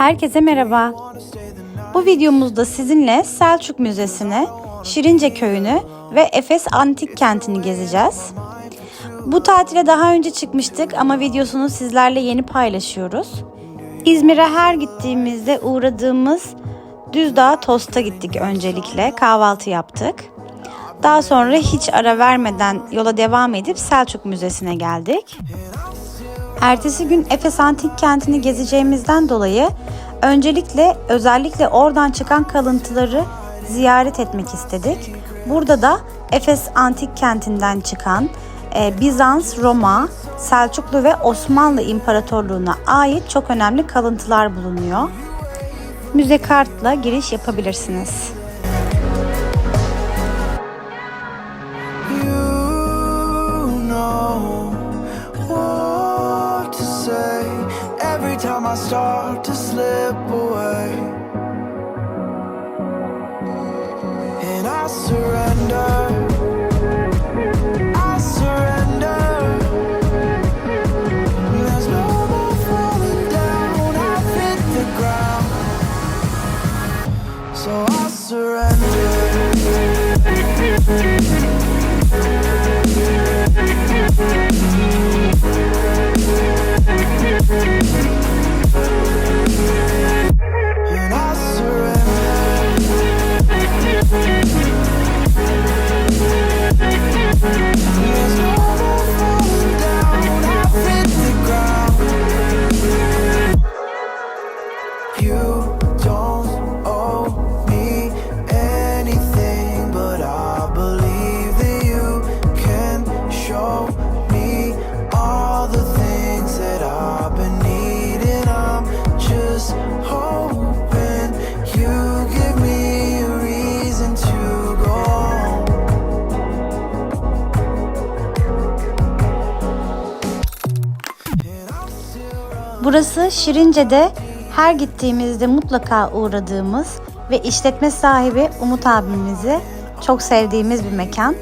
Herkese merhaba. Bu videomuzda sizinle Selçuk Müzesi'ni, Şirince Köyü'nü ve Efes Antik Kenti'ni gezeceğiz. Bu tatile daha önce çıkmıştık ama videosunu sizlerle yeni paylaşıyoruz. İzmir'e her gittiğimizde uğradığımız Düzdağ Tost'a gittik öncelikle. Kahvaltı yaptık. Daha sonra hiç ara vermeden yola devam edip Selçuk Müzesi'ne geldik. Ertesi gün Efes Antik Kenti'ni gezeceğimizden dolayı öncelikle özellikle oradan çıkan kalıntıları ziyaret etmek istedik. Burada da Efes Antik Kenti'nden çıkan e, Bizans, Roma, Selçuklu ve Osmanlı İmparatorluğu'na ait çok önemli kalıntılar bulunuyor. Müze kartla giriş yapabilirsiniz. Start to slip away. Burası Şirince'de her gittiğimizde mutlaka uğradığımız ve işletme sahibi Umut abimizi çok sevdiğimiz bir mekan.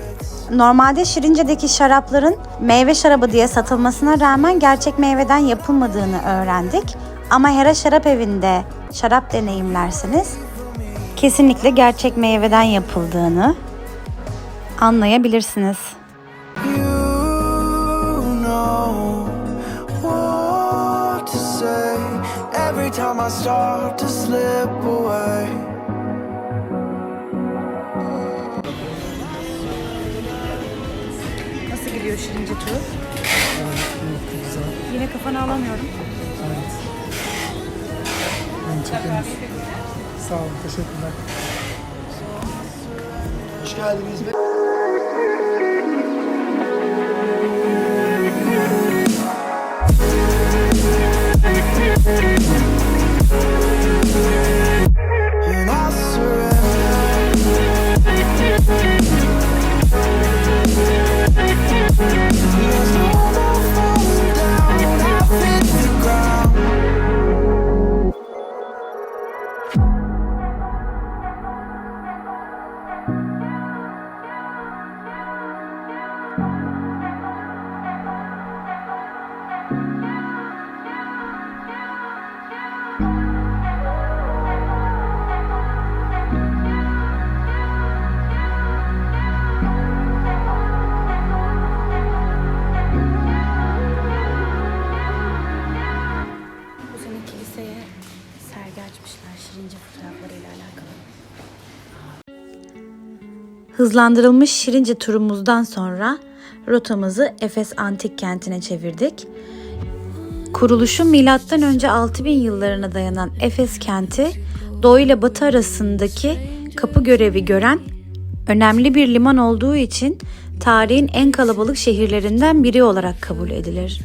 Normalde Şirince'deki şarapların meyve şarabı diye satılmasına rağmen gerçek meyveden yapılmadığını öğrendik. Ama Hera Şarap Evi'nde şarap deneyimlerseniz kesinlikle gerçek meyveden yapıldığını anlayabilirsiniz. Time I start to slip away. Nasıl gidiyor Şirince turu? Yine kafanı alamıyorum. Beni çekiniz. Sağ olun, teşekkürler. Hoş geldiniz. Hızlandırılmış Şirince turumuzdan sonra rotamızı Efes Antik Kenti'ne çevirdik. Kuruluşu milattan önce 6000 yıllarına dayanan Efes kenti doğu ile batı arasındaki kapı görevi gören önemli bir liman olduğu için tarihin en kalabalık şehirlerinden biri olarak kabul edilir.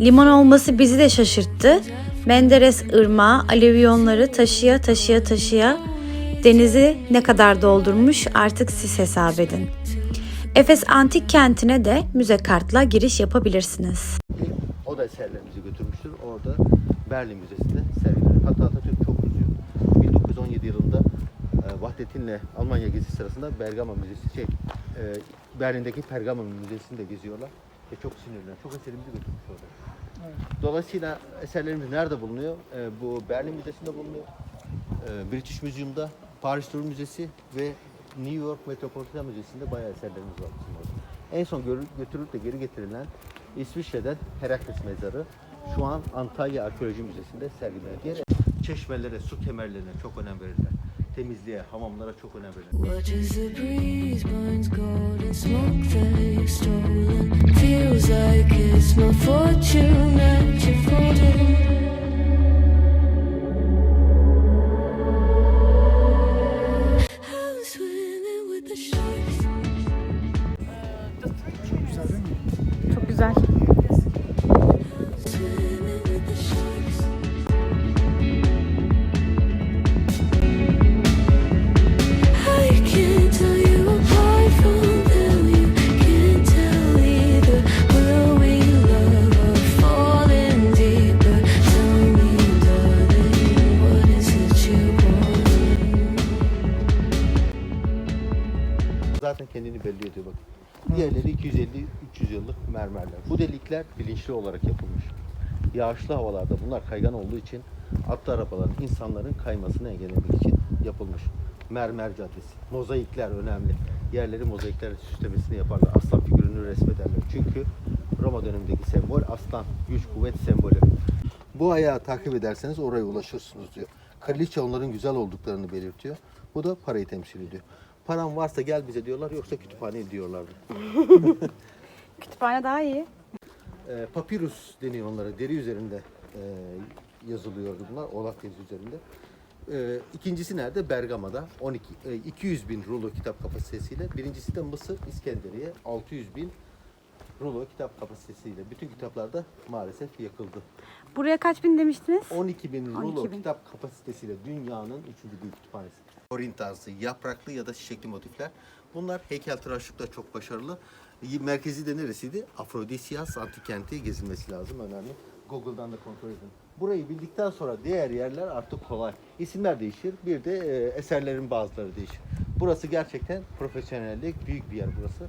Liman olması bizi de şaşırttı. Menderes Irmağı alüvyonları taşıya taşıya taşıya denizi ne kadar doldurmuş artık siz hesap edin. Efes Antik Kenti'ne de müze kartla giriş yapabilirsiniz. O da eserlerimizi götürmüştür. Orada Berlin Müzesi'nde sergiler. Hatta Atatürk çok kızıyor. 1917 yılında e, Vahdettin'le Almanya gezisi sırasında Bergama Müzesi, şey, e, Berlin'deki Pergamon Müzesi'ni de geziyorlar. Ve çok sinirler. Çok eserimizi götürmüş orada. Dolayısıyla eserlerimiz nerede bulunuyor? Ee, bu Berlin Müzesi'nde bulunuyor. British Museum'da, Paris Louvre Müzesi ve New York Metropolitan Müzesi'nde bayağı eserlerimiz var bizim orada. En son götürülüp de geri getirilen İsviçre'den Herakles Mezarı şu an Antalya Arkeoloji Müzesi'nde sergileniyor. Diğer çeşmelere, su kemerlerine çok önem verirler. Temizliğe, hamamlara çok önem verirler. Want? Zaten kendini belli ediyor bak. Diğerleri 250-300 yıllık mermerler. Bu delikler bilinçli olarak yapılmış. Yağışlı havalarda bunlar kaygan olduğu için atlı arabaların insanların kaymasını engellemek için yapılmış. Mermer caddesi. Mozaikler önemli. Yerleri mozaiklerle süslemesini yaparlar. Aslan figürünü resmederler. Çünkü Roma dönemindeki sembol aslan, güç, kuvvet sembolü. Bu ayağı takip ederseniz oraya ulaşırsınız diyor. Kraliçe onların güzel olduklarını belirtiyor. Bu da parayı temsil ediyor. Paran varsa gel bize diyorlar yoksa kütüphane diyorlardı. Kütüphane daha iyi. E, papyrus deniyor onlara. Deri üzerinde e, yazılıyordu bunlar. Oğlak denizi üzerinde. E, ikincisi nerede? Bergama'da. 12, e, 200 bin rulo kitap kapasitesiyle. Birincisi de Mısır, İskenderiye. 600 bin rulo kitap kapasitesiyle. Bütün kitaplar da maalesef yakıldı. Buraya kaç bin demiştiniz? 12 bin rulo 12 bin. kitap kapasitesiyle dünyanın üçüncü büyük kütüphanesi. Korin tarzı, yapraklı ya da çiçekli motifler. Bunlar heykeltıraşlıkta çok başarılı. Merkezi de neresiydi? Afrodisias antik kenti gezilmesi lazım. Önemli. Google'dan da kontrol edin. Burayı bildikten sonra diğer yerler artık kolay. İsimler değişir. Bir de e, eserlerin bazıları değişir. Burası gerçekten profesyonellik, büyük bir yer burası.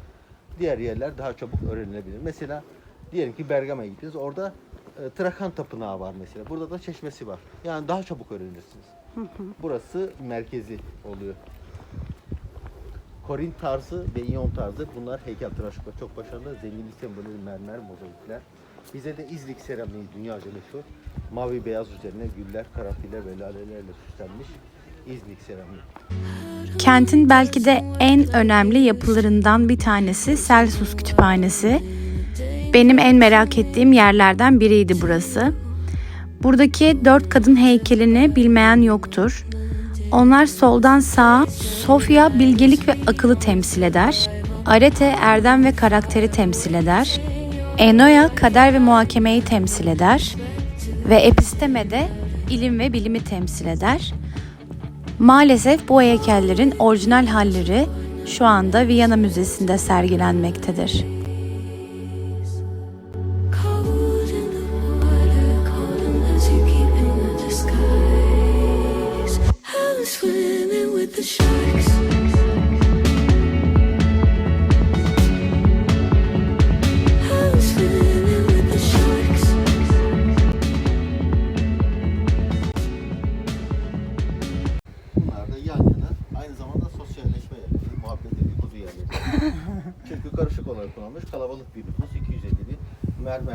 Diğer yerler daha çabuk öğrenilebilir. Mesela diyelim ki Bergama'ya gittiniz. Orada e, Trakan Tapınağı var mesela. Burada da çeşmesi var. Yani daha çabuk öğrenirsiniz. Burası merkezi oluyor. Korint tarzı ve İyon tarzı bunlar heykeltıraşlıkla çok başarılı. Zenginlik sembolü mermer, mozaikler. Bize de İznik seramiği dünyaca meşhur. Mavi beyaz üzerine güller, karanfiller ve lalelerle süslenmiş İznik seramiği. Kentin belki de en önemli yapılarından bir tanesi Celsus Kütüphanesi. Benim en merak ettiğim yerlerden biriydi burası. Buradaki dört kadın heykelini bilmeyen yoktur. Onlar soldan sağa Sofya bilgelik ve akıllı temsil eder. Arete erdem ve karakteri temsil eder. Enoya kader ve muhakemeyi temsil eder. Ve Episteme de ilim ve bilimi temsil eder. Maalesef bu heykellerin orijinal halleri şu anda Viyana Müzesi'nde sergilenmektedir.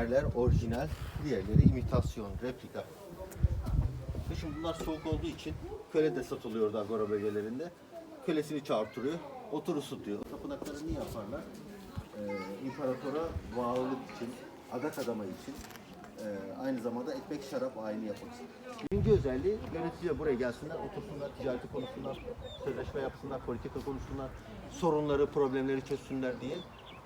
Mermerler orijinal, diğerleri imitasyon, replika. Şimdi bunlar soğuk olduğu için köle de satılıyordu Agora bölgelerinde. Kölesini çağırtırıyor, otur ısıtıyor. Tapınakları niye yaparlar? Ee, imparatora bağlılık için, adak adama için, ee, aynı zamanda ekmek şarap ayini için. Birinci özelliği yöneticiler buraya gelsinler, otursunlar, ticareti konuşsunlar, sözleşme yapsınlar, politika konuşsunlar, sorunları, problemleri çözsünler diye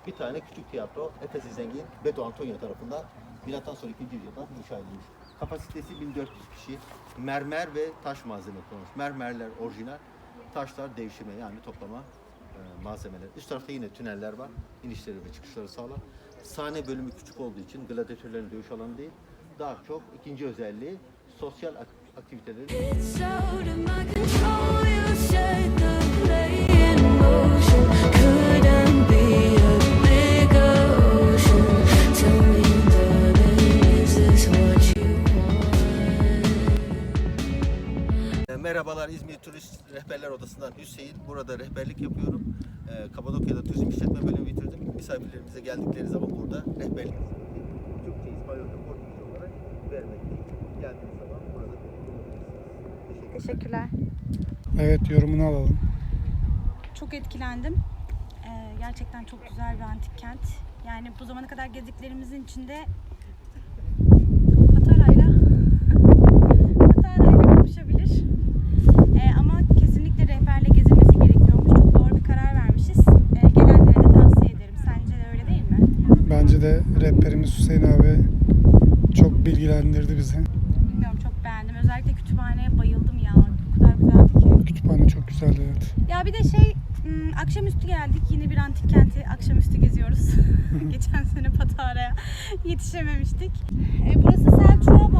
bir tane küçük tiyatro Efes'i zengin Beto Antonio tarafından milattan sonra 2. yüzyılda inşa edilmiş. Kapasitesi 1400 kişi. Mermer ve taş malzeme kullanılmış. Mermerler orijinal, taşlar devşirme yani toplama e, malzemeler. Üst tarafta yine tüneller var. İnişleri ve çıkışları sağlam. Sahne bölümü küçük olduğu için gladyatörlerin dövüş alanı değil. Daha çok ikinci özelliği sosyal ak- Rehberler Odası'ndan Hüseyin. Burada rehberlik yapıyorum. Ee, Kapadokya'da turizm işletme bölümü bitirdim. Misafirlerimize geldikleri zaman burada rehberlik Türkçe, İspanyolca, Portekizce olarak vermekteyim. Geldiğiniz zaman burada bulunabilirsiniz. Teşekkürler. Evet yorumunu alalım. Çok etkilendim. Ee, gerçekten çok güzel bir antik kent. Yani bu zamana kadar gezdiklerimizin içinde Patara'yla Patara'yla kapışabilir. Ee, ama kesinlikle rehberle gezilmesi gerekiyormuş. Çok doğru bir karar vermişiz. Ee, gelenlere de tavsiye ederim. Sence de öyle değil mi? Bence de rehberimiz Hüseyin abi çok bilgilendirdi bizi. Bilmiyorum çok beğendim. Özellikle kütüphaneye bayıldım ya. O kadar güzeldi ki. Kütüphane çok güzeldi evet. Ya bir de şey m, akşamüstü geldik yine bir antik kenti akşamüstü geziyoruz. Geçen sene Patara'ya yetişememiştik. E, burası Selçuk'a